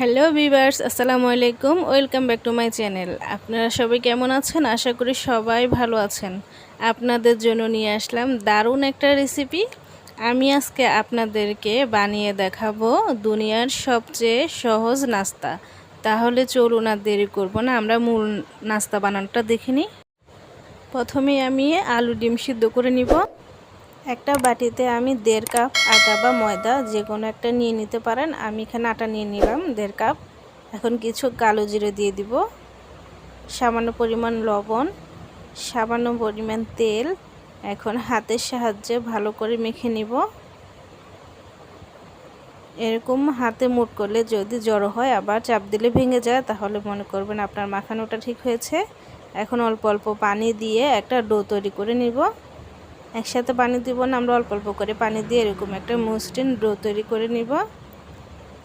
Hello viewers আসসালামু আলাইকুম। Welcome back to my channel. আপনারা সবাই কেমন আছেন? আশা করি সবাই ভালো আছেন। আপনাদের জন্য নিয়ে আসলাম দারুণ একটা রেসিপি আমি আজকে আপনাদেরকে বানিয়ে দেখাবো দুনিয়ার সবচেয়ে সহজ নাস্তা। তাহলে চলুন আর দেরি করব না, আমরা মূল নাস্তা বানানোটা দেখে নিই। প্রথমে আমি আলু ডিম সিদ্ধ করে নিব। একটা বাটিতে আমি দেড় কাপ আটা বা ময়দা, যে কোনো একটা নিয়ে নিতে পারেন। আমি এখানে আটা নিয়ে নিলাম দেড় কাপ। এখন কিছু কালো জিরে দিয়ে দিব। সামান্য পরিমাণ লবণ, সামান্য পরিমাণ তেল। এখন হাতের সাহায্যে ভালো করে মেখে নিব। এরকম হাতে মুট করলে যদি জড়ো হয়, আবার চাপ দিলে ভেঙে যায়, তাহলে মনে করবেন আপনার মাখানোটা ঠিক হয়েছে। এখন অল্প অল্প পানি দিয়ে একটা ডো তৈরি করে নিব। একসাথে পানি দিব না, আমরা অল্প অল্প করে পানি দিয়ে এরকম একটা মসৃণ ডো তৈরি করে নিব।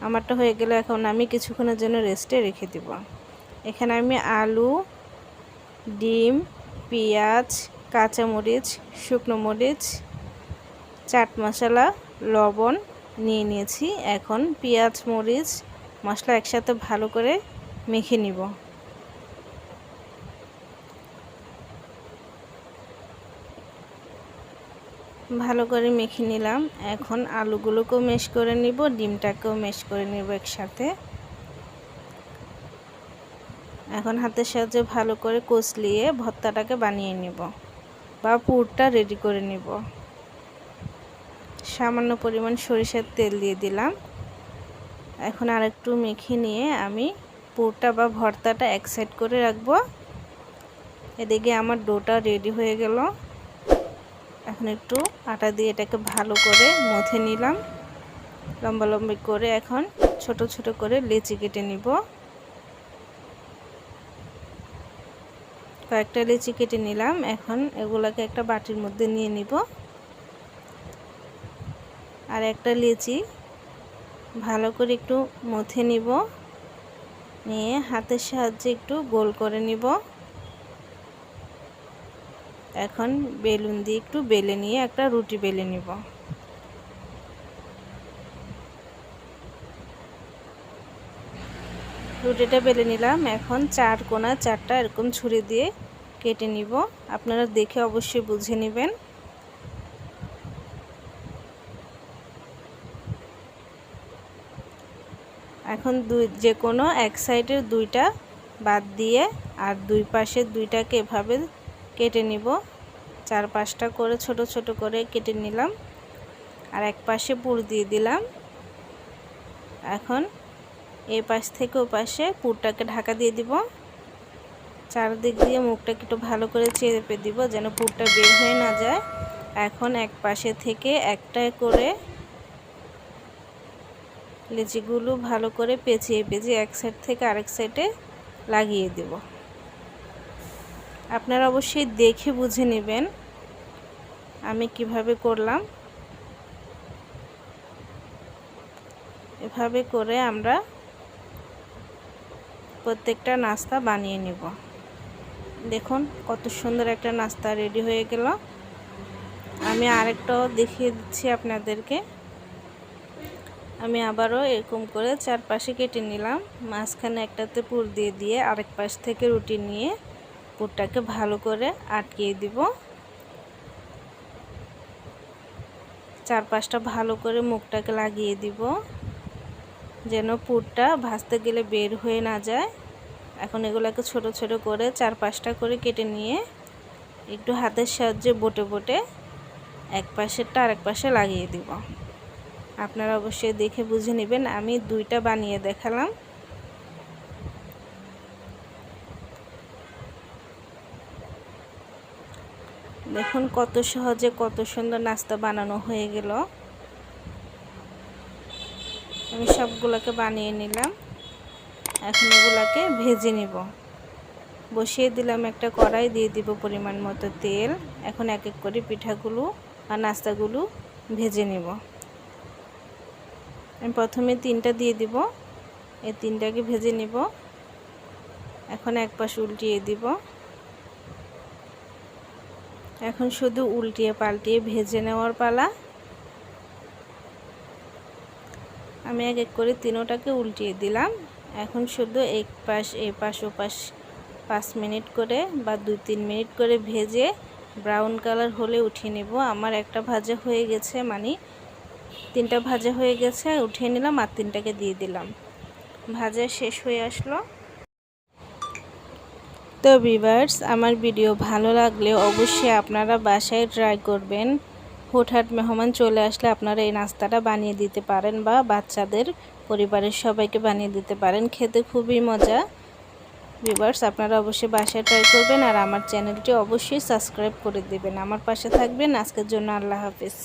আমারটা হয়ে গেলে এখন আমি কিছুক্ষণের জন্য রেস্টে রেখে দিব। এখানে আমি আলু, ডিম, পেঁয়াজ, কাঁচামরিচ, শুকনো মরিচ, চাট মশলা, লবণ নিয়ে নিয়েছি। এখন পেঁয়াজ, মরিচ, মশলা একসাথে ভালো করে মেখে নিব। ভালো করে মেখে নিলাম। এখন আলুগুলোকেও মেশ করে নিব, ডিমটাকেও মেশ করে নিব একসাথে। এখন হাতের সাহায্যে ভালো করে কষলিয়ে ভর্তাটাকে বানিয়ে নিব বা পুরটা রেডি করে নিব। সামান্য পরিমাণ সরিষার তেল দিয়ে দিলাম। এখন আরেকটু মেখে নিয়ে আমি পুরটা বা ভর্তাটা এক সাইড করে রাখব। এদিকে আমার ডোটা রেডি হয়ে গেল। এখন একটু আটা দিয়ে এটাকে ভালো করে মথে নিলাম। লম্বা লম্বি করে এখন ছোট ছোট করে লেচি কেটে নিব। কয়েকটা লেচি কেটে নিলাম। এখন এগুলাকে একটা বাটির মধ্যে নিয়ে নিব। আর একটা লেচি ভালো করে একটু মথে নিব। নিয়ে হাতের সাহায্যে একটু গোল করে নিব। এখন বেলুন দিয়ে একটু বেলে নিয়ে একটা রুটি বেলে নিব। রুটিটা বেলে নিলাম। এখন চার কোনা চারটা এরকম ছুরি দিয়ে কেটে নিব। আপনারা দেখে অবশ্যই বুঝে নেবেন। এখন দুই, যে কোনো এক সাইডের দুইটা বাদ দিয়ে আর দুই পাশের দুইটাকে এভাবে কেটে নিব। চার পাঁচটা করে ছোট ছোট করে কেটে নিলাম। আর এক পাশে পুর দিয়ে দিলাম। এখন এই পাশ থেকে ও পাশে পুরটাকে ঢাকা দিয়ে দিব। চারদিক দিয়ে মুখটাকে একটু ভালো করে চেপে দিব যেন পুরটা বের হয়ে না যায়। এখন এক পাশে থেকে একটা করে লিচিগুলো ভালো করে পেঁচিয়ে পেঁচিয়ে এক সাইড থেকে আরেক সাইডে লাগিয়ে দেব। আপনারা অবশ্যই দেখে বুঝে নেবেন আমি কীভাবে করলাম। এভাবে করে আমরা প্রত্যেকটা নাস্তা বানিয়ে নিব। দেখুন কত সুন্দর একটা নাস্তা রেডি হয়ে গেল। আমি আরেকটাও দেখিয়ে দিচ্ছি আপনাদেরকে। আমি আবারও এরকম করে চারপাশে কেটে নিলাম। মাঝখানে একটাতে পুর দিয়ে দিয়ে আরেক পাশ থেকে রুটি নিয়ে পুরটাকে ভালো করে আটকিয়ে দিব। চারপাশটা ভালো করে মুখটাকে লাগিয়ে দিব, যেন পুরটা ভাজতে গেলে বের হয়ে না যায়। এখন এগুলোকে ছোট ছোট করে চার পাঁচটা করে কেটে নিয়ে একটু হাতের সাহায্যে বোটে বোটে এক পাশেরটা আরেক পাশে লাগিয়ে দিব। আপনারা অবশ্যই দেখে বুঝে নেবেন, আমি দুইটা বানিয়ে দেখালাম। দেখুন কত সহজে কত সুন্দর নাস্তা বানানো হয়ে গেল। আমি সবগুলোকে বানিয়ে নিলাম। এখন এগুলোকে ভেজে নিব। বসিয়ে দিলাম একটা কড়াই, দিয়ে দিব পরিমাণ মতো তেল। এখন এক এক করে পিঠাগুলো আর নাস্তাগুলো ভেজে নিব। আমি প্রথমে তিনটা দিয়ে দিব। এই তিনটাকে ভেজে নিব। এখন এক পাশ উল্টিয়ে দিব। এখন শুধু উল্টিয়ে পাল্টিয়ে ভেজে নেওয়ার পালা। আমি এক এক করে তিনোটাকে উল্টিয়ে দিলাম। এখন শুধু এক পাশ, এ পাশ, ও পাশ পাঁচ মিনিট করে বা দুই তিন মিনিট করে ভেজে ব্রাউন কালার হলে উঠিয়ে নেব। আমার একটা ভাজা হয়ে গেছে মানে তিনটা ভাজা হয়ে গেছে, উঠিয়ে নিলাম আর তিনটাকে দিয়ে দিলাম। ভাজা শেষ হয়ে আসলো। তো ভিভার্স আমার ভিডিও ভালো লাগলে অবশ্যই আপনারা বাসায় ট্রাই করবেন। হুটহাট মেহমান চলে আসলে আপনারা এই নাস্তাটা বানিয়ে দিতে পারেন বা বাচ্চাদের, পরিবারের সবাইকে বানিয়ে দিতে পারেন। খেতে খুবই মজা। ভিভার্স আপনারা অবশ্যই বাসায় ট্রাই করবেন আর আমার চ্যানেলটি অবশ্যই সাবস্ক্রাইব করে দেবেন। আমার পাশে থাকবেন। আজকের জন্য আল্লাহ হাফিজ।